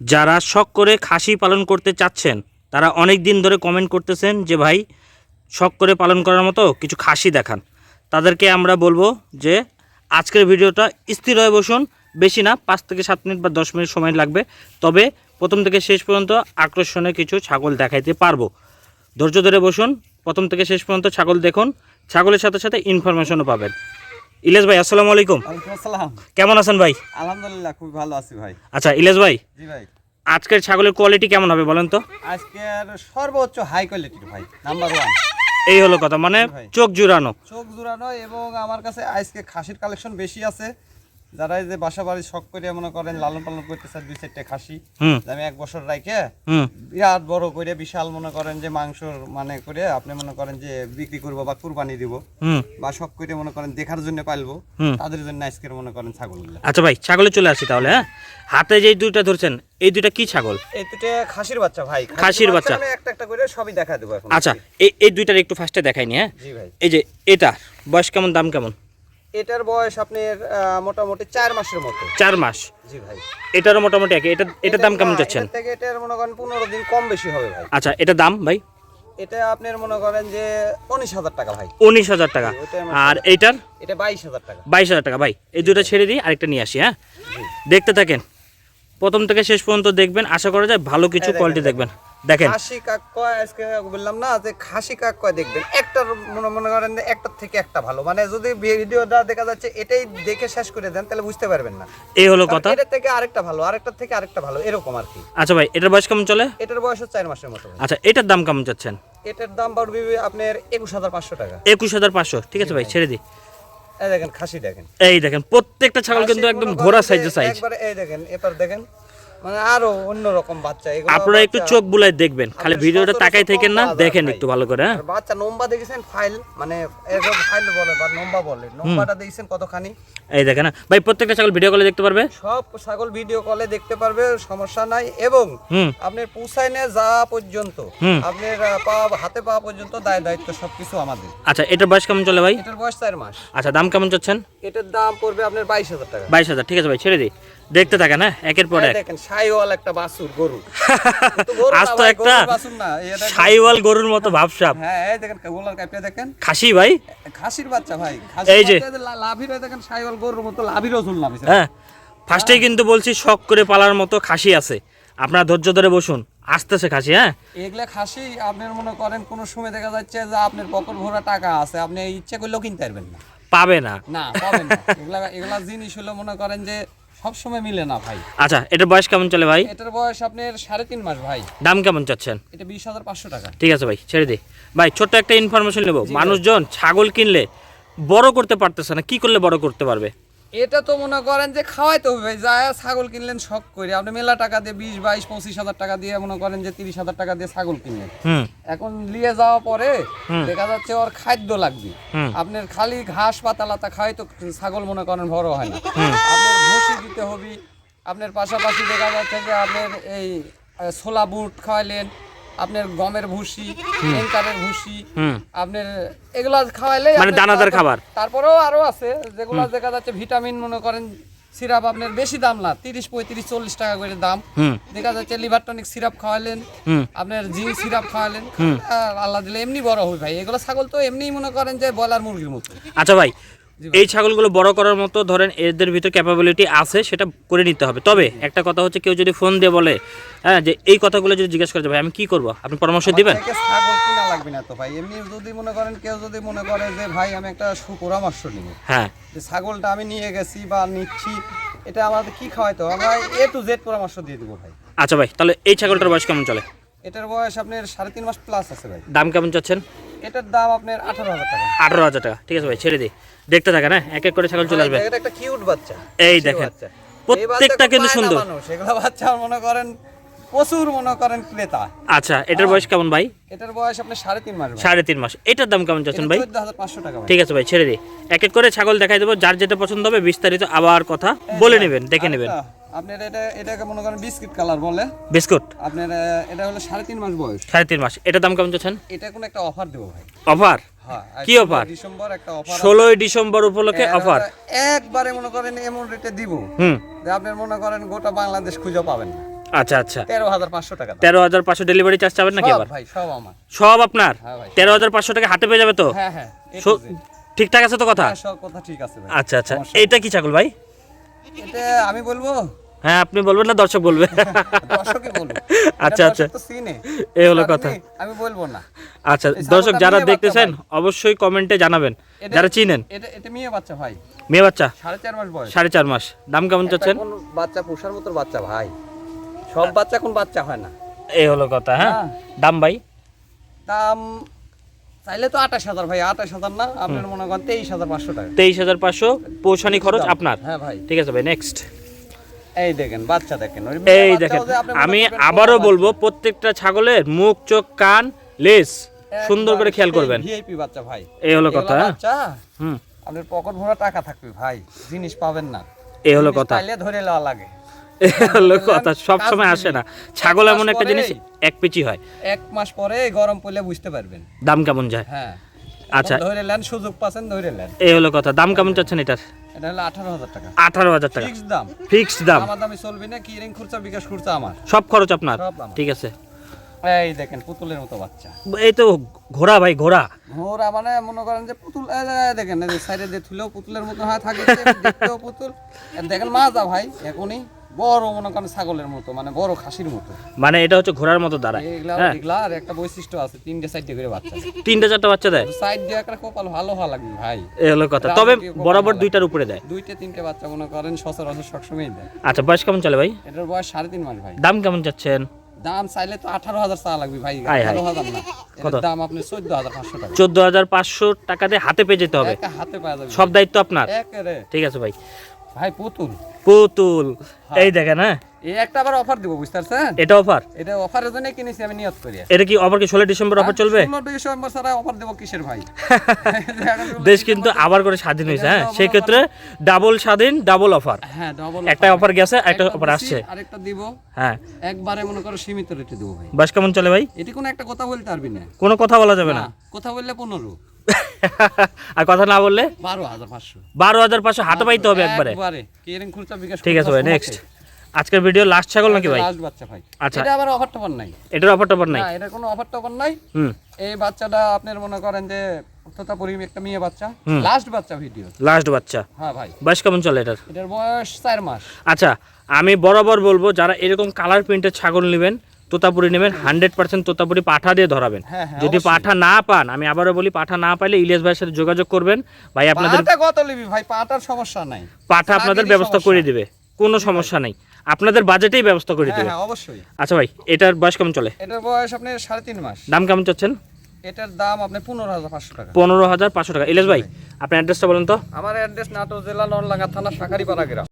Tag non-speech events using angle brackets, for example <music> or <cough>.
যারা শখ করে খাসি পালন করতে চাচ্ছেন, তারা অনেক দিন ধরে কমেন্ট করতেছেন যে, ভাই, শখ করে পালন করার মতো কিছু খাসি দেখান। তাদেরকে আমরা বলব যে, আজকের ভিডিওটা স্থির হয়ে বসুন, বেশি না, পাঁচ থেকে সাত মিনিট বা দশ মিনিট সময় লাগবে। তবে প্রথম থেকে শেষ পর্যন্ত আকর্ষণীয় কিছু ছাগল দেখাইতে পারব। ধৈর্য ধরে বসুন, প্রথম থেকে শেষ পর্যন্ত ছাগল দেখুন। ছাগলের সাথে সাথে ইনফরমেশনও পাবেন। ইলেশ ভাই আসসালামু আলাইকুম। কেমন আছেন ভাই? আলহামদুলিল্লাহ খুব ভালো আছি ভাই। আচ্ছা ইলেশ ভাই জি ভাই। আজকের ছাগলের কোয়ালিটি কেমন হবে বলেন তো? আজকের সর্বোচ্চ হাই কোয়ালিটির ভাই নাম্বার ওয়ান এই হলো কথা মানে চোখ জুড়ানো। চোখ জুড়ানো এবং আমার কাছে আজকে খাসির কালেকশন বেশি আছে। যারা এই যে বাসা বাড়ি শখ করে মনে করেন লালন পালন করতে চায় দুই চারটে খাসি আমি এক বছর রাইকে বিরাট বড় করে বিশাল মনে করেন যে মাংসর মানে করে আপনি মনে করেন যে বিক্রি করব বা কুরবানি দিব বা শখ করে মনে করেন দেখার জন্য পালবো তাদের জন্য আজকের মনে করেন ছাগলগুলো। আচ্ছা ভাই ছাগলে চলে আসি তাহলে হ্যাঁ? হাতে যেই দুইটা ধরছেন এই দুইটা কি ছাগল? এই দুটো খাসির বাচ্চা ভাই। খাসির বাচ্চা। আমি একটা একটা করে সবই দেখা দেবো এখন। আচ্ছা এই এই দুইটার একটু ফার্স্টে দেখাইনি হ্যাঁ? জি ভাই। এই যে এটা বয়স কেমন দাম কেমন? এটার বয়স আপনার মোটামুটি চার মাসের মতো। চার মাস? জি ভাই। এটারও মোটামুটি একই। এটা এটার দাম কেমন চাচ্ছেন থেকে এটার মনে করেন পনেরো দিন কম বেশি হবে ভাই। আচ্ছা এটা দাম ভাই? এটা আপনার মনে করেন যে উনিশ হাজার টাকা ভাই। উনিশ হাজার টাকা। আর এইটার এটা বাইশ হাজার টাকা। বাইশ হাজার টাকা। ভাই এই দুটো ছেড়ে দিই আরেকটা নিয়ে আসি হ্যাঁ? দেখতে থাকেন। প্রথম থেকে শেষ পর্যন্ত দেখবেন। আশা করা যায় ভালো কিছু কোয়ালিটি দেখবেন। দেখেন। খাসি কাক কয় আজকে বললাম না যে খাসি কাক কয় দেখবেন। একটার মনে মনে করেন একটার থেকে একটা ভালো। মানে যদি ভিডিওটা দেখা যাচ্ছে এটাই দেখে শেষ করে দেন তাহলে বুঝতে পারবেন না। এই হলো কথা। এটার থেকে আরেকটা ভালো আরেকটার থেকে আরেকটা ভালো এরকম আর কি। আচ্ছা ভাই এটার বয়স কেমন চলে? এটার বয়স হচ্ছে চার মাসের মতো। আচ্ছা এটার দাম কেমন চাচ্ছেন? এটার দাম পড়বে আপনার একুশ হাজার পাঁচশো টাকা। একুশ হাজার পাঁচশো ঠিক আছে ভাই ছেড়ে দিই। এই দেখেন খাসি দেখেন। এই দেখেন প্রত্যেকটা ছাগল কিন্তু একদম ঘোড়া সাইজের সাইজ একবারে এই দেখেন এবার দেখেন। মানে আরও অন্যরকম বাচ্চা এগুলো আপনারা একটু চোখ বুলাই দেখবেন খালি ভিডিওটা তাকাই থাকেন না দেখেন একটু ভালো করে হ্যাঁ? বাচ্চা নম্বা দেখেছেন ফাইল মানে এরকম ফাইল বলে বা নম্বা বলে। নম্বাটা দেখছেন কতখানি? এই দেখেন না ভাই প্রত্যেকটা ছাগল ভিডিও কলে দেখতে পারবে? সব ছাগল ভিডিও কলে দেখতে পারবে সমস্যা নাই। এবং আপনার পুষাইনে যাওয়া পর্যন্ত। আপনার পাওয়া হাতে পাওয়া পর্যন্ত দায় দায়িত্ব সবকিছু আমাদের। আচ্ছা এটার বয়স কেমন চলে ভাই? এটার বয়স চার মাস। আচ্ছা দাম কেমন চাচ্ছেন? এটার দাম পড়বে আপনার বাইশ হাজার টাকা। বাইশ হাজার ঠিক আছে ভাই ছেড়ে দিই। দেখতে থাকে না একের পর এক। দেখেন সাইওয়াল একটা বাছুর গরু। আজ <laughs> তো একটা গরুর মতো <laughs> ভাবসাব। হ্যাঁ এই দেখেন গোলার কাইপটা দেখেন। খাসি ভাই? খাসির বাচ্চা ভাই এই যে। লাভির দেখেন গরুর মতো লাভিরও ঝুল নামিছে হ্যাঁ। কিন্তু বলছি শখ করে পালার মতো খাসি আছে। আপনারা ধৈর্য ধরে বসুন আসতেছে খাসি হ্যাঁ? এগুলা খাসি আপনার মনে করেন কোন সময় দেখা যাচ্ছে যে আপনার পকেট ভরা টাকা আছে আপনি ইচ্ছে করলেও কিনতে পারবেন না। পাবে না। না পাবেন না। এগুলা এগুলা জিনিস হলো মনে করেন যে সব সময় মিলে না ভাই। আচ্ছা এটার বয়স কেমন চলে ভাই? এটার বয়স আপনার সাড়ে তিন মাস ভাই। দাম কেমন চাচ্ছেন? এটা বিশ হাজার পাঁচশো টাকা। ঠিক আছে ভাই ছেড়ে দিই ভাই ছোট্ট একটা ইনফরমেশন নেব। মানুষজন ছাগল কিনলে বড় করতে পারতেছে না কি করলে বড় করতে পারবে? এটা তো মনে করেন যে খাওয়াইতে হবে ভাই যা ছাগল কিনলেন শখ করে। আপনি মেলা টাকা দিয়ে বিশ বাইশ পঁচিশ হাজার টাকা দিয়ে মনে করেন যে তিরিশ হাজার টাকা দিয়ে ছাগল কিনলেন। এখন নিয়ে যাওয়া পরে দেখা যাচ্ছে ওর খাদ্য লাগবে। আপনার খালি ঘাস পাতা লাতা খাই তো ছাগল মনে করেন বড় হয় না। আপনার ভুসি দিতে হবে। আপনার পাশাপাশি দেখা যাচ্ছে যে আপনার এই ছোলা বুট খাওয়াইলেন। আপনার গমের ভুসি এঙ্কারের ভুসি আপনার এগুলা খাওয়াইলে মানে দানাদার খাবার। তারপরেও আরও আছে যেগুলো দেখা যাচ্ছে ভিটামিন মনে করেন সিরাপ আপনার বেশি দাম না তিরিশ পঁয়ত্রিশ চল্লিশ টাকা করে দাম। দেখা যাচ্ছে লিভার টনিক সিরাপ খাওয়ালেন আপনার জিঙ্ক সিরাপ খাওয়ালেন আল্লাহ দিলে এমনি বড় হবে ভাই এগুলো ছাগল তো এমনি মনে করেন যে ব্রয়লার মুরগির মতো। আচ্ছা ভাই। এই ছাগলগুলো বড় করার মতো ধরেন এদের ভিতর ক্যাপাবিলিটি আছে সেটা করে নিতে হবে। তবে একটা কথা হচ্ছে কেউ যদি ফোন দিয়ে বলে হ্যাঁ যে এই কথাগুলো যদি জিজ্ঞেস করে ভাই আমি কি করব? আপনি পরামর্শ দিবেন? ছাগল কিনা লাগবে না তো ভাই। এমনি যদি মনে করেন কেউ যদি মনে করে যে ভাই আমি একটা সুপরামর্শ নিব। হ্যাঁ। যে ছাগলটা আমি নিয়ে গেছি বা নিচ্ছি এটা আমাদের কি খাওয়াইতে হবে? আমরা এ টু জেড পরামর্শ দিয়ে দিব ভাই। আচ্ছা ভাই তাহলে এই ছাগলটার বয়স কেমন চলে? এটার বয়স আপনার সাড়ে তিন মাস প্লাস আছে ভাই। দাম কেমন চাচ্ছেন? এটার দাম আপনার আঠারো হাজার টাকা। আঠারো হাজার টাকা। ঠিক আছে ভাই ছেড়ে দিই। দেখতে থাকেন হ্যাঁ? এক এক করে ছাগল চলে আসবে। এটা একটা কিউট বাচ্চা এই দেখেন। প্রত্যেকটা কিন্তু সুন্দর। বাচ্চা মনে করেন প্রচুর মনে করেন ক্রেতা। আচ্ছা এটার বয়স কেমন ভাই? এটার বয়স আপনার সাড়ে তিন মাস। সাড়ে তিন মাস। এটার দাম কেমন চাচ্ছেন ভাই? পাঁচশো টাকা ঠিক আছে ভাই ছেড়ে দিই। এক এক করে ছাগল দেখাই দেবো যার যেটা পছন্দ হবে বিস্তারিত আবার কথা বলে নেবেন দেখে নেবেন। আপনার এটা এটাকে মনে করেন বিস্কিট কালার বলে। বিস্কুট? আপনার এটা হলো সাড়ে তিন মাস বয়স। সাড়ে তিন মাস। এটার দাম কেমন চাচ্ছেন? এটা কোনো একটা অফার দেবো ভাই। অফার? হ্যাঁ কি offer? ডিসেম্বর একটা অফার ষোলোই ডিসেম্বর উপলক্ষে অফার। একবারে মনে করেন এমন রেটে দিব হুম। যে আপনার মনে করেন গোটা বাংলাদেশ খুঁজে পাবেন না। আচ্ছা আচ্ছা। তেরো হাজার পাঁচশো টাকা তেরো হাজার পাঁচশো ডেলিভারি চার্জ চাবেন নাকি আবার? ভাই সব আমার। সব আপনার? হ্যাঁ তেরো হাজার পাঁচশো টাকা হাতে পেয়ে যাবে তো? হ্যাঁ হ্যাঁ। ঠিকঠাক আছে তো কথা? কথা ঠিক আছে আচ্ছা আচ্ছা। এটা কি ছাগল ভাই। এটা আমি বলব? হ্যাঁ আপনি বলবেন না দর্শক বলবে। দর্শকই বলব আচ্ছা, আচ্ছা। দর্শক এই হলো কথা। আমি বলব না। আচ্ছা দর্শক যারা দেখতেছেন অবশ্যই কমেন্টে জানাবেন যারা চিনেন। এটা এটা মেয়ে বাচ্চা ভাই মেয়ে বাচ্চা? সাড়ে চার মাস বয়স। সাড়ে চার মাস। দাম কেমন চাচ্ছেন? বাচ্চা পোষার মতো বাচ্চা ভাই। সব বাচ্চা কোন বাচ্চা হয় না। এই হলো কথা হ্যাঁ? হ্যাঁ। দাম ভাই? দাম চাইলে তো আঠাশ হাজার ভাই আঠাশ হাজার না? আপনার মনে করেন তেইশ হাজার পাঁচশো টাকা। তেইশ হাজার পাঁচশো পৌঁছানি খরচ আপনার। হ্যাঁ ভাই। ঠিক আছে ভাই নেক্সট এই দেখেন বাচ্চা দেখেন। এই দেখেন আমি আবারও বলব প্রত্যেকটা ছাগলের মুখ চোখ কান লেস সুন্দর করে খেয়াল করবেন। ভিআইপি বাচ্চা ভাই। এই হলো কথা বাচ্চা? হুম। আপনার পকেট ভরা টাকা থাকবে ভাই জিনিস পাবেন না। এই হলো কথা। ধরে লওয়া লাগে। <laughs> কথা সব সময় আসে না। ছাগল এমন একটা জিনিস এক পিচি হয়। এক মাস পরে গরম পড়লে বুঝতে পারবেন। দাম কেমন যায়? হ্যাঁ। আচ্ছা। ধরে নেন সুযোগ পাচ্ছেন ধরে নেন। এই হলো কথা। দাম কেমন চাচ্ছেন এটার? এটা হলো আঠারো হাজার টাকা। আঠারো হাজার টাকা। ফিক্স দাম। ফিক্সড দাম। আমার দামে চলবে না কি রিং খুরচা বিকাশ খুরচা আমার। সব খরচ আপনার? ঠিক আছে। এই দেখেন পুতুলের মতো বাচ্চা। এই তো ঘোড়া ভাই ঘোড়া। ঘোরা মানে মনে করেন যে পুতুল দেখেন যে সাইডে দিয়ে থুলেও পুতুলের মতো হয় থাকে দেখতেও পুতুল। দেখেন মাজা ভাই এখনই বড় মনে করেন ছাগলের মতো মানে বড় খাসির মতো। মানে এটা হচ্ছে ঘোড়ার মতো দাঁড়ায় এগুলা হ্যাঁ। আর একটা বৈশিষ্ট্য আছে তিনটে করে বাচ্চা তিনটা চারটা বাচ্চা দেয়? সাইড দিয়ে একটা কপাল ভালো হওয়া লাগবে ভাই। এই হলো কথা। তবে বরাবর দুইটার উপরে দেয়। দুইটা তিনটে বাচ্চা মনে করেন সচরাচর দেয়। আচ্ছা বয়স কেমন চলে ভাই? এটার বয়স সাড়ে তিন মাস ভাই। দাম কেমন চাচ্ছেন? দাম চাইলে তো আঠারো হাজার চা লাগবে ভাই। আঠারো হাজার না। কত? দাম আপনি চোদ্দ হাজার পাঁচশো টাকা। চোদ্দ হাজার পাঁচশো টাকা দিয়ে হাতে পেয়ে যেতে হবে। হাতে পাওয়া যাবে। সব দায়িত্ব আপনার। ঠিক আছে ভাই। ভাই পুতুল। পুতুল। এই দেখেন হ্যাঁ? এই একটা আবার অফার দিব বুঝতে পারছেন এটা অফার এটা অফারের জন্য কিনেছি আমি নিয়ত করি এটা কি অফার কি ষোলো ডিসেম্বর অফার চলবে? ষোলো ডিসেম্বর ছাড়া অফার দেবো কিসের ভাই? <laughs> দেশ কিন্তু আবার করে স্বাধীন হ্যাঁ? সেই ক্ষেত্রে ডাবল স্বাধীন ডাবল অফার হ্যাঁ ডবল একটা অফার গেছে একটা অফার আসছে। আরেকটা দিব। হ্যাঁ। একবারে মনে করো সীমিত রেটে দেবো ভাই। বয়স কেমন চলে ভাই? এটি কোনো একটা কথা বলতে পারবি না। কোনো কথা বলা যাবে না? কথা বললে পনেরো। <laughs> আর কথা না বললে? বারো হাজার পাঁচশো। বারো হাজার পাঁচশো হাতে পাইতে হবে একবারে। ঠিক আছে ভাই নেক্সট আজকের ভিডিও লাস্ট ছাগল নাকি ভাই? লাস্ট বাচ্চা ভাই। আচ্ছা। এটা আবার অফার টফার নাই। এটার অফার টফার নাই? না এটা কোনো অফার টফার নাই। হুম। এই বাচ্চাটা আপনার মনে করেন যে তথাপরি একটা মেয়ে বাচ্চা। লাস্ট বাচ্চা ভিডিও লাস্ট বাচ্চা। হ্যাঁ ভাই। বয়স কেমন চলে এটার? এটার বয়স চার মাস। আচ্ছা আমি বরাবর বলব যারা এরকম কালার প্রিন্টের ছাগল নেবেন তোতাপুরি নেবেন হান্ড্রেড পার্সেন্ট তোতাপুরি পাঠা দিয়ে ধরাবেন। হ্যাঁ, হ্যাঁ, যদি পাঠা না পান আমি আবারও বলি পাঠা না পাইলে ইলিয়াস ভাইয়ের সাথে যোগাযোগ করবেন। ভাই আপনাদের কত নিবি ভাই? পাঠার সমস্যা নাই। পাঠা আপনাদের ব্যবস্থা করে দিবে। কোনো সমস্যা নাই। আপনাদের বাজেটেই ব্যবস্থা করে হ্যাঁ হ্যাঁ অবশ্যই। আচ্ছা ভাই এটার বয়স কেমন চলে? এটার বয়স আপনি সাড়ে তিন মাস। দাম কেমন চাচ্ছেন? এটার দাম আপনি পনেরো হাজার পাঁচশো টাকা। পনেরো হাজার পাঁচশো টাকা। ইলেশ ভাই আপনার অ্যাড্রেসটা বলেন তো। আমার অ্যাড্রেস নাটোর জেলা নরলাঙ্গা থানা শাকারিপাড়া গ্রাম।